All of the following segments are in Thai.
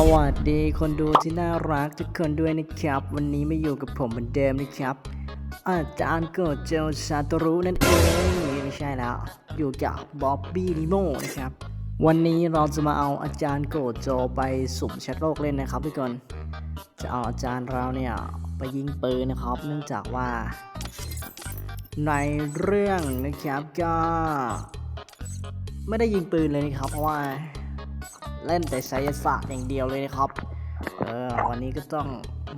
สวัสดีคนดูที่น่ารักทุกคนด้วยนะครับ วันนี้มาอยู่กับผมเหมือนเดิมนะครับ อาจารย์โกโจลซาตรุนั่นเองไม่ใช่แล้ว อยู่กับบ๊อบบี้นิโมนะครับ วันนี้เราจะมาเอาอาจารย์โกโจไปสุ่มแชทโลกเล่นนะครับทุกคนจะเอาอาจารย์เราเนี่ยไปยิงปืนนะครับ เนื่องจากว่า ในเรื่องนะครับก็ ไม่ได้ยิงปืนเลยนะครับเพราะว่า เล่นแต่ไสยศาสตร์อย่างเดียวเลยนะครับ เออ วันนี้ก็ต้อง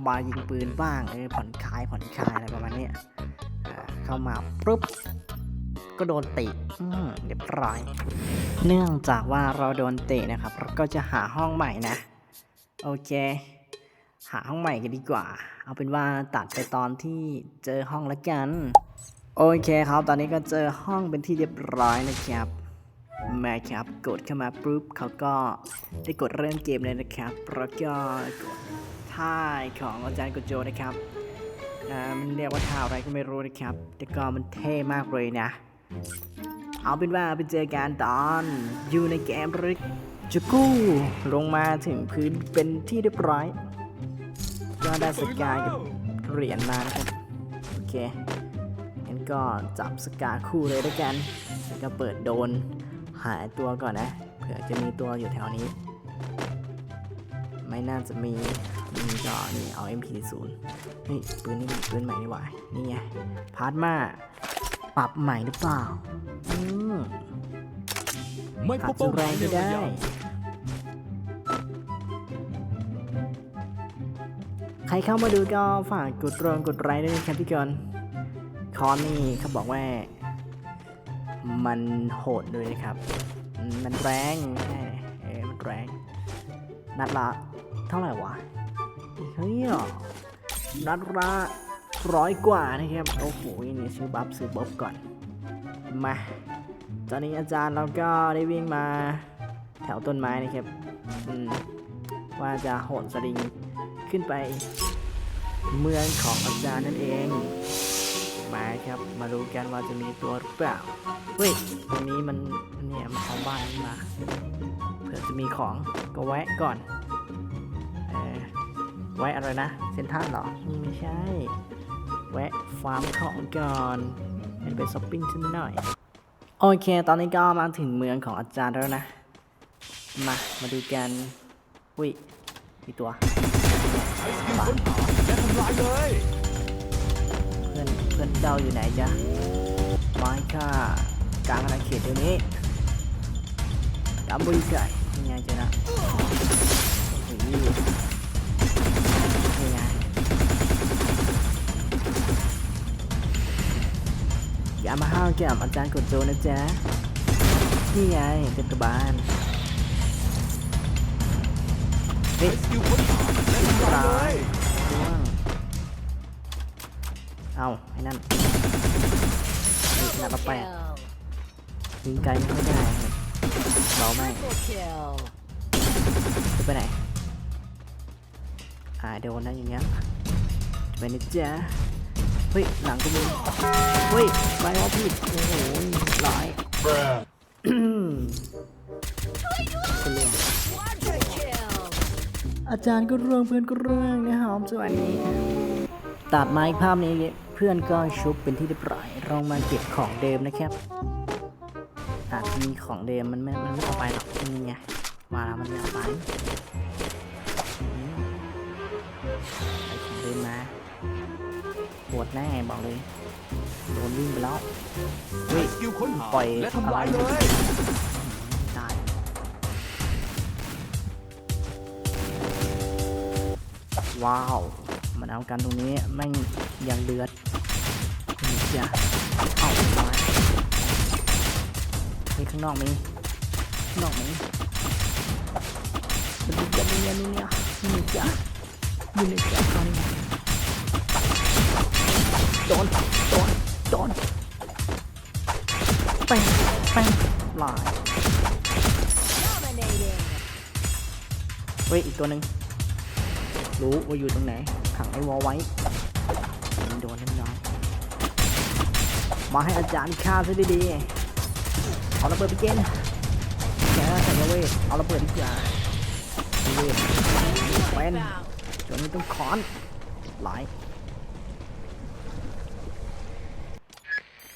มายิงปืนบ้าง เออ ผ่อนคลายผ่อนคลายอะไรประมาณนี้เข้ามาปุ๊บ ก็โดนเตะเรียบร้อย เนื่องจากว่าเราโดนเตะนะครับ เราก็จะหาห้องใหม่นะ โอเค หาห้องใหม่กันดีกว่า เอาเป็นว่าตัดไปตอนที่เจอห้องละกัน โอเคครับ ตอนนี้ก็เจอห้องเป็นที่เรียบร้อยนะครับ มาครับกดเข้ามาปุ๊บเขาก็ได้กดเริ่มเกมเลยนะครับแล้วก็กดท่าของอาจารย์โกโจนะครับมันเรียกว่าท่าอะไรก็ไม่รู้นะครับ แต่ก็มันเท่มากเลยนะ เอาเป็นว่าไปเจอกันตอนอยู่ในเกมริกจูกู้ ลงมาถึงพื้นเป็นที่เรียบร้อยก็ได้สกายกับเหรียญมานะครับ โอเคงั้นก็จับสกาคู่เลยด้วยกัน แล้วก็เปิดโดน หายตัวก่อนนะ เผื่อจะมีตัวอยู่แถวนี้ ไม่น่าจะมีมีก็นี่เอา MP0 เฮ้ยปืนนี่มันปืนใหม่นี่หว่า นี่ไง พาร์ทมา ปรับใหม่หรือเปล่า อืมไม่พอาบจจะเป้าหแรมายงในไม่ระได้ยะใครเข้ามาดูก็ฝากกดรงกดไลค์ด้วยนะครับพี่กอนคอนนี่เขาบอกว่า มันโหดด้วยนะครับ มันแรงใช่เออมันแรง นัดละเท่าไหร่วะเฮ้ยนัดละร้อยกว่านะครับ โอ้โหนี่ซื้อบัฟซื้อบ๊อบก่อน มา ตอนนี้อาจารย์เราก็ได้วิ่งมาแถวต้นไม้นะครับว่าจะโหนสลิงขึ้นไปเมืองของอาจารย์นั่นเอง มาครับ มาดูกันว่าจะมีตัวหรือเปล่า เฮ้ยตรงนี้มันเนี่ยมันเอาบ้านนี้มา เผื่อจะมีของก็แวะก่อน เออแวะอะไรนะ เซนทันเหรอ ไม่ใช่ แวะฟาร์มของก่อนเป็นไปช้อปปิ้งสักหน่อย โอเค ตอนนี้ก็มาถึงเมืองของอาจารย์แล้วนะ มา มาดูกันอุ้ยมีตัวใช้สกิลค้นหาและทำลายเลย พื่อนเพื่อนเจ้าอยู่ไหนจ๊ะไม้ค่ากลางอาณาเขตเดี๋ยวนี้ดับเบิลไก่ยังไงจ๊ะนะโอ้โหยังไงอย่ามาห้าวแก้มอาจารย์กดโจนะจ๊ะนี่ไงเป็นกระบาลเฮ้ใช้ยสกิลค้นหาและทำลาย เอาไอ้นั่นนี่ขนาดเราแปดยิงไกลไม่ค่อยได้ครับเบาไม่จะไปไหนอ่าโดนนะอย่างเงี้ยจะไปนะจ๊ะเฮ้ยหลังก็มีเฮ้ยไปว่าผิดโอ้โหร้ายก็เรื่องอาจารย์ก็เรื่องเพื่อนก็เรื่องนะครับสวัสดี ตัดไมาอีกภาพนี้เพื่อนก็ชุบเป็นที่เรียบร้อยเรามาเก็บของเดิมนะครับอาจมีของเดิมมันไม่มันไม่เอาไปหรอกนี่ไงมาแล้วมันไม่เอาไปอืมเอของเดิมมาปวดแน่บอกเลยโดนวิ่งไปแล้วเฮ้ใช้ยสกิลค้นหาปล่อยและทำลายอะไรเลยได้ว้าว มันเอากันตรงนี้แม่งยังเดือดนี่จ้ะเอาไปนี่ข้างนอกมีข้างนอกมีมันดูจะมีอันนี้เนี่ยนี่จ้ะอยู่ในจ้ะตอนนี้โดนโดนโดนแป้งแป้งลายเฮ้ยอีกตัวหนึ่งรู้ว่าอยู่ตรงไหน ขังไอ้วอลไว้ยิงโดนนั่นน้องมาให้อาจารย์ฆ่าซะดีๆเอาระเบิดไปเกณฑ์แกสัญญาเวทเอาระเบิดดีกว่าเวทเป็นจนนี้ต้องคอนไหล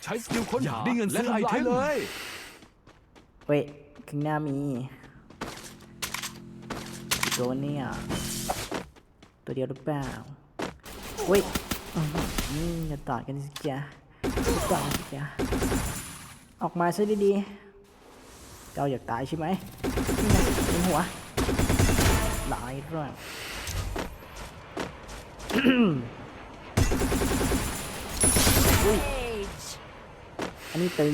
ใช้สกิลค้นหาได้เงินซื้อไอเทมเลยเว้ยข้างหน้ามีตัวเนี่ย ตัวเดียวหรือเปล่าเว้ยอื้อหือนี่จะต่อกันสิจ๊ะจะต่อสิจ๊ะออกมาซะดีๆเจ้าอยากตายใช่ไหมนี่ไงเป็นหัวหลายเรื่องอันนี้ตึง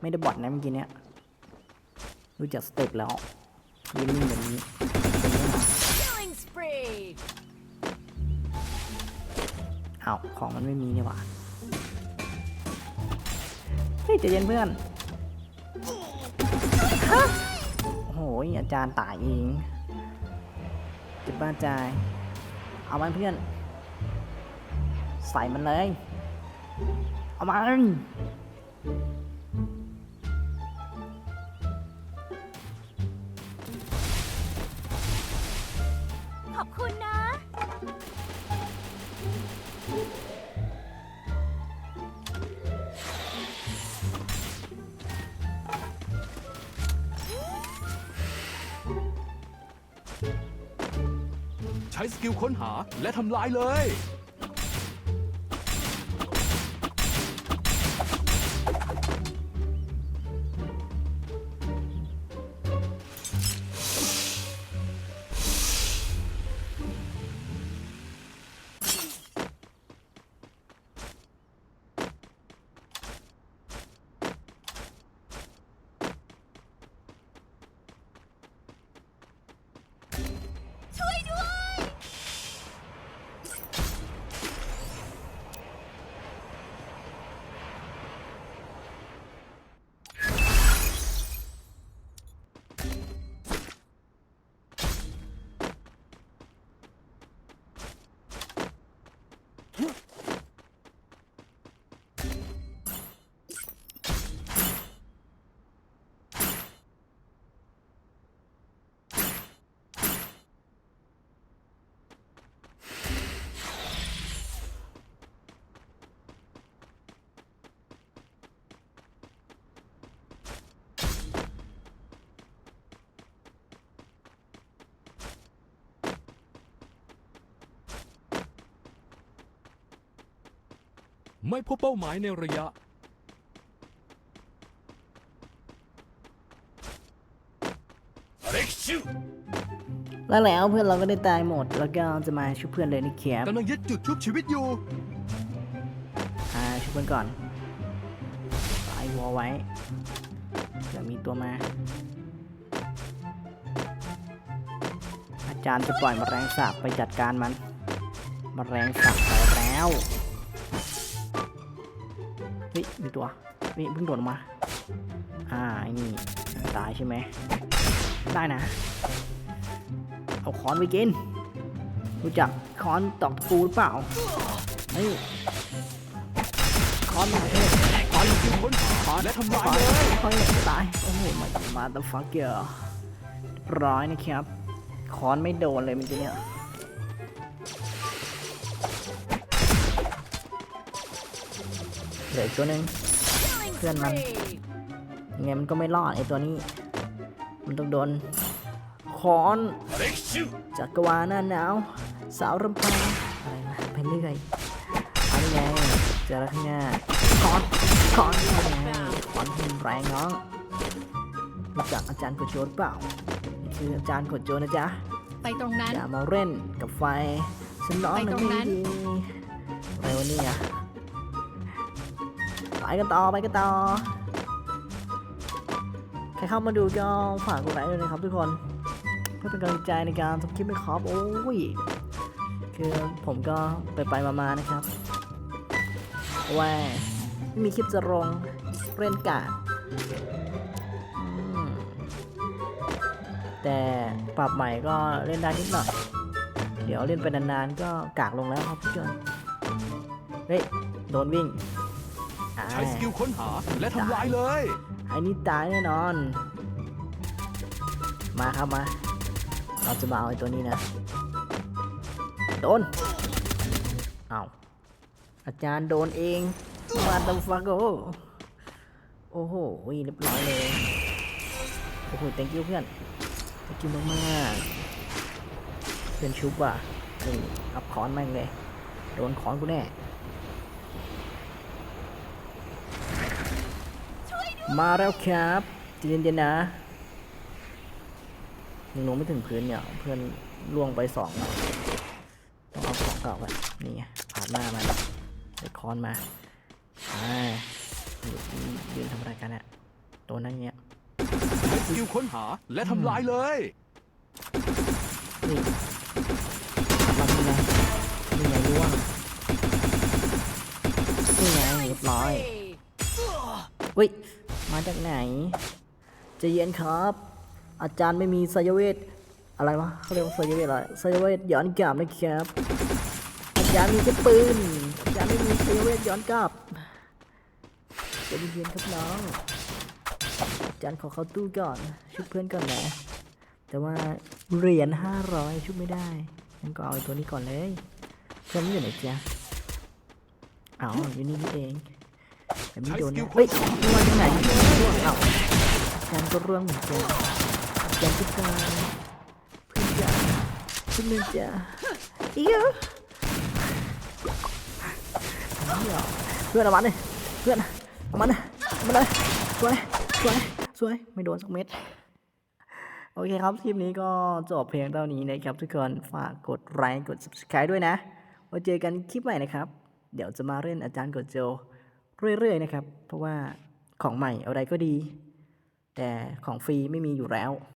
ไม่ได้บอดนะเมื่อกี้เนี้ยรู้จักสเต็ปแล้วยืนนิ่งแบบนี้ อ้าของมันไม่มีนี่หว่าเฮ้ยใจเย็นเพื่อนฮะโอ้โหอาจารย์ตายเองจะบ้าใจเอามันเพื่อน ใส่มันเลย เอามันขอบคุณ สกิลค้นหาและทำลายเลย ไม่พบเป้าหมายในระยะ แล้วแล้วเพื่อนเราก็ได้ตายหมด แล้วก็จะมาช่วยเพื่อนเลยนี่แคบกำลังยึดจุดชุบชีวิตอยู่ อ่าช่วยเพื่อนก่อนตายวอลไว้เดี๋ยวมีตัวมา อาจารย์จะปล่อยมแมลงสาบไปจัดการมันมแมลงสาบไปแล้วเฮ้ย มีตัว นี่เพิ่งโดดออกมา อ่าไอ้นี่ตายใช่ไหม ได้นะ เอาค้อนไปกิน รู้จักค้อนตอกตะปูหรือเปล่าเฮ้ยค้อนมาเถอะค้อนสกิลค้นและทำลายค้อนเลยค้อนตาย โอ้โหมามาตะฟักเกอร์ร้อยนะครับค้อนไม่โดนเลยมันจะเนี่ย เหลืออีกตัวหนึ่ง Killing Good man. spree! ยังไงมันก็ไม่รอดไอตัวนี้ มันต้องโดนค้อนจักรวาลหน้าหนาวสาวรำพันอะไรนะไปเรื่อยเอาได้ไงเจอแล้วข้างหน้าค้อนค้อนนี่ไงค้อนที่มันแรงน้องรู้จักอาจารย์กดโจหรือเปล่านี่คืออาจารย์กดโจนะจ๊ะไปตรงนั้นอย่ามาเล่นกับไฟฉันน้องไปนะตรงนั้นดีไปวันนี้อะ ไปกันต่อไปกันต่อใครเข้ามาดูก็ฝากกดไลค์ด้วยนะครับทุกคน เพื่อเป็นกำลังใจในการทำคลิปให้ครับโอ้ยคือผมก็ไปไปมาๆนะครับว่าไม่มีคลิปจะลงเล่นกาดแต่ปรับใหม่ก็เล่นได้นิดหน่อยเดี๋ยวเล่นไปนานๆก็กากลงแล้วครับทุกคนเฮ้ยโดนวิ่ง ใช้สกิลค้นหาและทำลายเลยไอ้นี่ตายแน่นอน มาครับมา เราจะมาเอาไอ้ตัวนี้นะ โดน เอาอาจารย์โดนเองมาตฟักโอโอ้โหเรียบร้อยเลย โอ้โห thank you เพื่อน thank you มากๆเพื่อนชุบว่ะนี่อัพคอนแม่งเลย โดนคอนกูแน่ มาแล้วครับใจเย็นๆนะยังลงไม่ถึงพื้นเนี่ยเพื่อนล่วงไปสองแล้วต้องเอาของเก่าไปนี่ไงผ่านหน้ามาได้คอนมาอ่าอยู่ยืนทำอะไรกันอะตัวนั่นเงี้ยใช้สกิลค้นหาและทำลายเลยนี่มาที่ไงนี่ไงล่วงนี่ไงเรียบร้อย Spree. เฮ้ย มาจากไหนจะเย็นครับ อาจารย์ไม่มีไสยเวทอะไรวะเขาเรียกว่าไสยเวทอะไรไสยเวทย้อนกลับนะครับ อาจารย์มีแค่ปืนอาจารย์ไม่มีไสยเวทย้อนกลับจะเย็นครับน้องอาจารย์ขอเข้าตู้ก่อนชุบเพื่อนก่อนนะแต่ว่าเหรียญห้าร้อยชุบไม่ได้งั้นก็เอาตัวนี้ก่อนเลยเพื่อนมันอยู่ไหนจ๊ะเอาอยู่นี่นี่เอง แต่ไม่โดนใช้สกินะลเฮ้ยร่วงที่ไหนร่วงเอาอาจารย์ก็ร่วงเหมือนกันอาจารย์ก็ตายเพื่อนจ๋าเพื่อนเลยจ้ะอีกแล้วเพื่อนเอามันเลยเพื่อนเอามันเลยเอามันเลยสวยสวยสวยไม่โดนสักเม็ดโอเคครับ คลิปนี้ก็จบเพียงเท่านี้นะครับทุกคน ฝากกดไลค์กด subscribe ด้วยนะไว้เจอกันคลิปใหม่นะครับ เดี๋ยวจะมาเล่นอาจารย์กดโจ เรื่อยๆนะครับ เพราะว่าของใหม่อะไรก็ดี แต่ของฟรีไม่มีอยู่แล้ว